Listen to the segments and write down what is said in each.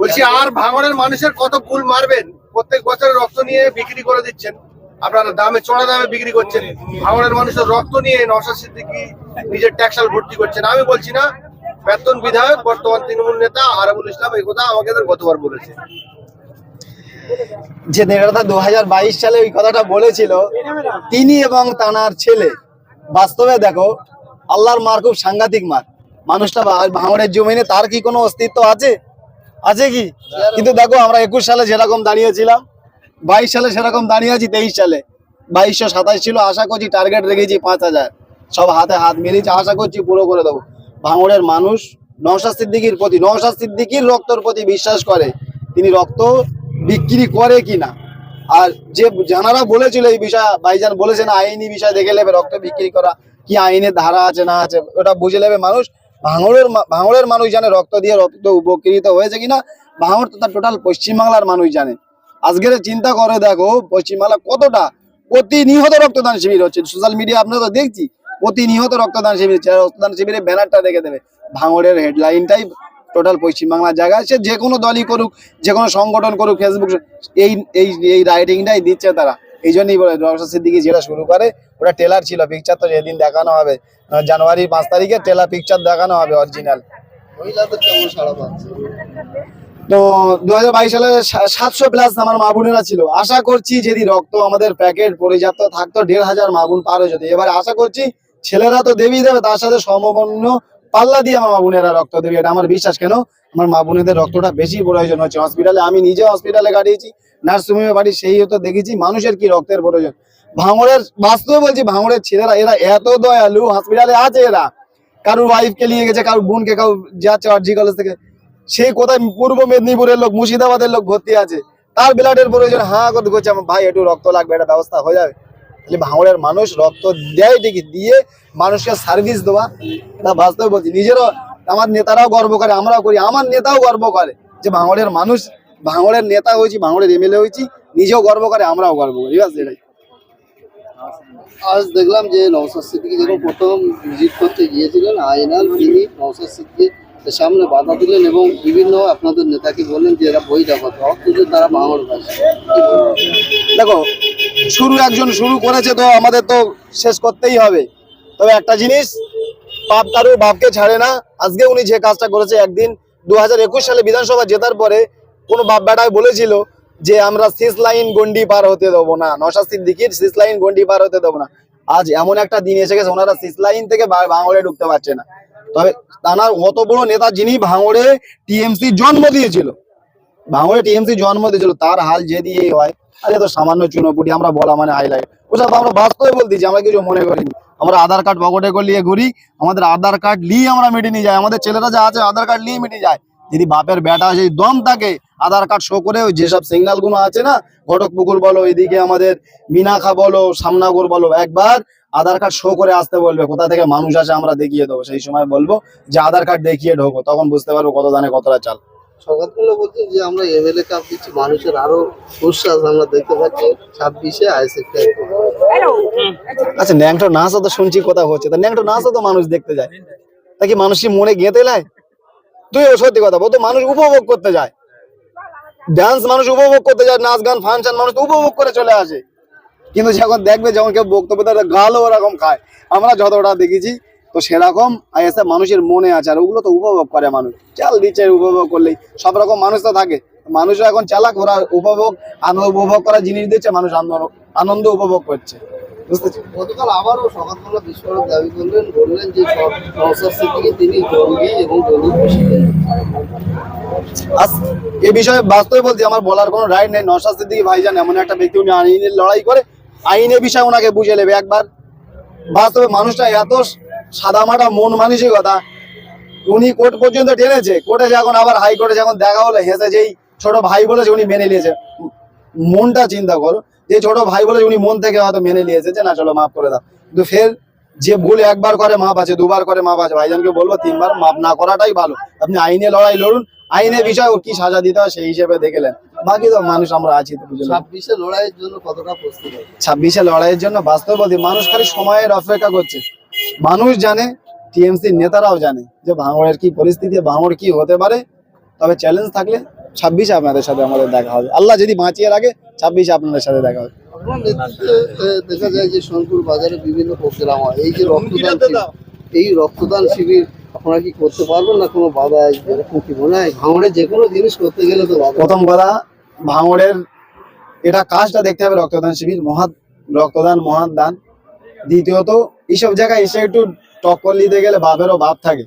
বলছি, আর ভাঙড়ের মানুষের কত কুল মারবেন? প্রত্যেক বছর রক্ত নিয়ে বিক্রি করে দিচ্ছেন। আপনারা দামে, চড়া দামে বিক্রি করছেন। ভাঙড়ের মানুষের রক্ত নিয়ে নশা সিদ্দিকি নিজের ট্যাক্সাল ভর্তি করছেন। আমি বলছি না, বেতন বিধায়ক, বর্তমান তৃণমূল নেতা আরাবুল ইসলাম এই কথা আমাকে গতবার বলেছে। যে নেতা দু হাজার বাইশ সালে ওই কথাটা বলেছিল, তিনি এবং তানার ছেলে। বাস্তবে দেখো, আল্লাহর মার খুব সাংঘাতিক মার। মানুষটা ভাঙড়ের জমিনে তার কি কোনো অস্তিত্ব আছে? আছে কি? কিন্তু দেখো, আমরা একুশ সালে যেরকম দাঁড়িয়েছিলাম, বাইশ সালে সেরকম দাঁড়িয়ে আছি, তেইশ সালে। বাইশশো সাতাশ ছিল, আশা করছি টার্গেট রেখেছি পাঁচ হাজার। সব হাতে হাত মিলিয়েছি আশা করছি পুরো করে দেবো। ভাঙড়ের মানুষ নওশাদ সিদ্দিকির প্রতি, নওশাদ সিদ্দিকির রক্তর প্রতি বিশ্বাস করে। তিনি রক্ত বিক্রি করে কিনা। আর যে জানারা বলেছিল এই বিষয়, ভাইজান বলেছেন, আইনি বিষয় দেখে নেবে, রক্ত বিক্রি করা কি আইনের ধারা আছে না আছে, ওটা বুঝে নেবে মানুষ। ভাঙড়ের ভাঙড়ের মানুষ জানে রক্ত দিয়ে রক্ত উপকৃত হয়েছে কিনা? ভাঙড় তথা টোটাল পশ্চিমবাংলার মানুষ জানে। আজকের চিন্তা করে দেখো, পশ্চিমবাংলা কতটা প্রতিনিহত রক্তদান শিবির হচ্ছে। সোশ্যাল মিডিয়া আপনারা তো দেখছি প্রতিনিহত রক্তদান শিবির রক্তদান শিবিরের ব্যানারটা দেখে দেবে। ভাঙড়ের হেডলাইনটাই টোটাল পশ্চিমবাংলার জায়গায় সে যে কোনো দলই করুক, যে কোনো সংগঠন করুক ফেসবুক এই এই এই রাইটিংটাই দিচ্ছে তারা। এই জন্যই বলে রক্ত সিদ্দিকি যেটা শুরু করে ওটা টেলার ছিল পিকচার তো যেদিন দেখানো হবে আহ, জানুয়ারির পাঁচ তারিখে টেলার পিকচার দেখানো হবে অরিজিনাল তো দু হাজার বাইশ সালে সাতশো প্লাস আমার মা বোনেরা ছিল। আশা করছি যদি রক্ত আমাদের প্যাকেট পর্যাপ্ত থাকতো দেড় হাজার মা বোন পার হয়ে যেত। এবার আশা করছি ছেলেরা তো দেবী দেবে তার সাথে সমপন্ন পাল্লা দিয়ে আমার মা বোনেরা রক্ত দেবে এটা আমার বিশ্বাস। কেন? আমার মা রক্তটা বেশি প্রয়োজন হচ্ছে। হসপিটালে আমি নিজে হসপিটালে কাটিয়েছি। নার্সিংহোমে বাড়ি, সেই হতো দেখেছি, মানুষের কি রক্তের প্রয়োজন। ভাঙড়ের, বাস্তবে বলছি, ভাঙড়ের ছেলেরা, এরা এত দয়ালু হসপিটালে আছে এরা। কারোর ওয়াইফকে নিয়ে গেছে, কারোর বোনকে, কারোর যাচ্ছে আরজি কলেজ থেকে। সে কোথায়, পূর্ব মেদিনীপুরের লোক, মুর্শিদাবাদের লোক ভর্তি আছে। তার ব্লাডের প্রয়োজন, হা করতে করছে আমার ভাই, একটু রক্ত লাগবে এটা ব্যবস্থা হয়ে যাবে। তাহলে ভাঙড়ের মানুষ রক্ত দেয় ঠিকই, দিয়ে মানুষকে সার্ভিস দেওয়া, এটা বাস্তবে বলছি। নিজেরও, আমার নেতারাও গর্ব করে, আমরাও করি, আমার নেতাও গর্ব করে যে ভাঙড়ের মানুষ ভাঙড়ের নেতা হয়েছি ভাঙড়ের এমএলএ হয়েছি নিজেও গর্ব করে আমরাও গর্ব করি। ঠিক আছে এটাই। আজ দেখলাম যে নওসাদ সিদ্দিকি যখন প্রথম ভিজিট করতে গিয়েছিলেন আইনাল তিনি নওসাদ সিদ্দিকির সামনে বাধা দিলেন এবং বিভিন্ন আপনাদের নেতাকে বললেন যে এরা বই দেখাতো অথচ তারা বাংলার ভাষা দেখো শুরু একজন শুরু করেছে তো আমাদের তো শেষ করতেই হবে। তবে একটা জিনিস পাপ কারুর বাপকে ছাড়ে না। আজকে উনি যে কাজটা করেছে একদিন দু হাজার একুশ সালে বিধানসভা জেতার পরে কোনো বাপ বেটায় বলেছিল যে আমরা সিস লাইন গন্ডি পার হতে দেবো না নশা সিদ্দিকির সিস লাইন গন্ডি পার হতে দেবো না। আজ এমন একটা দিন এসে গেছে, ওনারা সিস লাইন থেকে ভাঙড়ে ঢুকতে পারছে না। তবে তানার অত বড় নেতা যিনি ভাঙড়ে টিএমসি জন্ম দিয়েছিল, ভাঙড়ে টিএমসি জন্ম দিয়েছিল, তার হাল যে দিয়ে হয়, আরে তো সামান্য চুনোপুটি, আমরা বলা মানে হাইলাইট ওসব আমরা বাস্তবে বলতেছি আমরা কিছু মনে করিনি। আমরা আধার কার্ড পকেটে করে নিয়ে ঘুরি, আমাদের আধার কার্ড নিয়ে আমরা মিটে নিয়ে যাই আমাদের ছেলেরা যা আছে, আধার কার্ড নিয়ে মিটে যায়। যদি বাপের বেটা সেই দম থাকে আধার কার্ড শো করে ওই যেসব সিগন্যালগুলো আছে না ঘটক পুকুর বলো এদিকে আমাদের মিনাখা বলো সামনাগর বলো একবার আধার কার্ড শো করে আসতে বলবে কোথা থেকে মানুষ আসে আমরা দেখিয়ে দেবো। সেই সময় বলব যে আধার কার্ড দেখিয়ে ঢোকো তখন বুঝতে পারব কত দানে কতটা চাল। বলছে যে আমরা এমএলএ কাপ দিচ্ছি মানুষের আরও উচ্ছ্বাস আমরা দেখতে পাচ্ছি ছাব্বিশে আইএসএফ আচ্ছা ন্যাংটো নাচও তো শুনছি কোথাও হচ্ছে তা ন্যাংটো নাচও তো মানুষ দেখতে যায়। তা কি মানুষ মনে গেঁথে নেয় তুই সত্যি কথা বল, তো মানুষ উপভোগ করতে যায়। ডান্স মানুষ উপভোগ করতে যায়, নাচ গান ফাংশন মানুষ উপভোগ করে চলে আসে। কিন্তু যখন দেখবে যখন কেউ বক্তব্য দেয় গালও ওরকম খায়। আমরা যতটা দেখেছি, তো সেরকম আইএসএফ মানুষের মনে আছে, আর ওগুলো তো উপভোগ করে মানুষ। চাল দিচ্ছে উপভোগ করলেই, সব রকম মানুষ তো থাকে। মানুষও এখন চালাক, ওরা উপভোগ, আনন্দ উপভোগ করার জিনিস দিচ্ছে, মানুষ আনন্দ- উপভোগ করছে। গতকাল আবারও সকালবেলা বিস্ফোরক দাবি করলেন বললেন যে নওসাদ সিদ্দিকি তিনি জঙ্গি এবং জঙ্গি এ বিষয়ে বাস্তবে বলছি আমার বলার কোনো রাইট নেই। নশা সিদ্দিকী ভাইজান এমন একটা ব্যক্তি উনি আইনের লড়াই করে আইনের বিষয়ে ওনাকে বুঝে নেবে। একবার বাস্তবে মানুষটা এত সাদামাটা মন মানসিকতা উনি কোর্ট পর্যন্ত টেনেছে। কোর্টে যখন আবার হাইকোর্টে যখন দেখা হলো হেসে যেই ছোট ভাই বলেছে উনি মেনে নিয়েছে। মনটা চিন্তা করো যে ছোট ভাই বলে উনি মন থেকে হয়তো মেনে নিয়েছে যে না চলো মাফ করে দাও। কিন্তু ফের যে ভুল একবার করে মাপ আছে দুবার করে মাপ আছে ভাইজানকে বলব তিনবার মাপ না করাটাই ভালো। আপনি আইনে লড়াই লড়ুন আইনের বিষয় কি সাজা দিতে হয় সেই হিসেবে দেখেলেন বাকি তো মানুষ আমরা আছি ছাব্বিশে লড়াইয়ের জন্য কতটা প্রস্তুত ছাব্বিশে লড়াইয়ের জন্য বাস্তববাদী মানুষ খালি সময়ের অপেক্ষা করছে। মানুষ জানে টিএমসি নেতারাও জানে যে ভাঙড়ের কি পরিস্থিতি ভাঙড় কি হতে পারে। তবে চ্যালেঞ্জ থাকলে ছাব্বিশে আপনাদের সাথে আমাদের দেখা হবে। আল্লাহ যদি বাঁচিয়ে রাখে ছাব্বিশে আপনাদের সাথে দেখা হবে। দেখা যায় যে সোনপুর বাজারে বিভিন্ন প্রোগ্রাম হয়। এই যে রক্তদান শিবির, এই রক্তদান শিবির আপনারা কি করতে পারবেন না কোনো বাধা আসবে? এরকম কি মনে হয়? ভাঙড়ে যে কোনো জিনিস করতে গেলে তো প্রথম কথা ভাঙড়ের এটা কাজটা দেখতে হবে রক্তদান শিবির মহাত রক্তদান মহান দান। দ্বিতীয়ত এইসব জায়গায় এসে একটু টক্কর নিতে গেলে বাপেরও বাপ থাকে।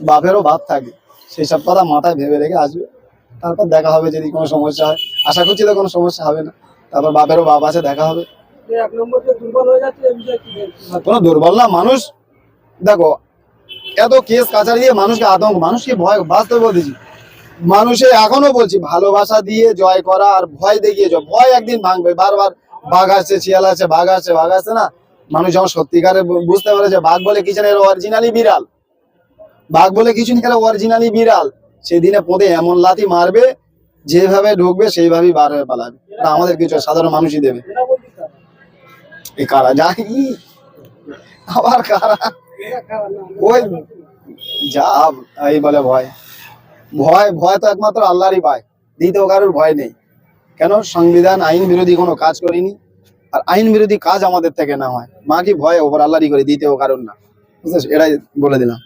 বাপেরও বাপ থাকে। সেই সব কথা মাথায় ভেবে রেখে আসবে। তারপর দেখা হবে যদি কোনো সমস্যা হয়। আশা করছি তো কোনো সমস্যা হবে না। তারপর বাপেরও বাপ আছে দেখা হবে? কোনো দুর্বল না মানুষ দেখো এত কেস কাছারি দিয়ে মানুষকে আতঙ্ক মানুষকে ভয় বাঁচতে বলতেছি মানুষে এখনও বলছি ভালোবাসা দিয়ে জয় করা আর ভয় দেখিয়ে জয়। ভয় একদিন ভাঙবে বারবার বাঘ আসছে শিয়াল আছে বাঘ আসছে বাঘ আসছে না? মানুষ যখন সত্যিকারে বুঝতে পারে যে বাঘ বলে কিছু নেই অরিজিনালি বিড়াল। বাঘ বলে কিছু নেই অরিজিনালি বিড়াল। সেদিনে পদে এমন লাথি মারবে, যেভাবে ঢুকবে সেইভাবেই বার হয়ে পালাবে। আমাদের কিছু সাধারণ মানুষই দেবে। এই কারা? জানি আবার কারা। ওই যা এই বলে ভয়। ভয় ভয় তো একমাত্র আল্লাহরই পায়। দ্বিতীয় কারোর ভয় নেই। কেন? সংবিধান, আইন বিরোধী কোনো কাজ করিনি। আর আইন বিরোধী কাজ আমাদের থেকে না হয়। মা কি ভয় ওপর আল্লাহরই করে, দ্বিতীয় কারণ না। বুঝতে এটাই বলে দিলাম।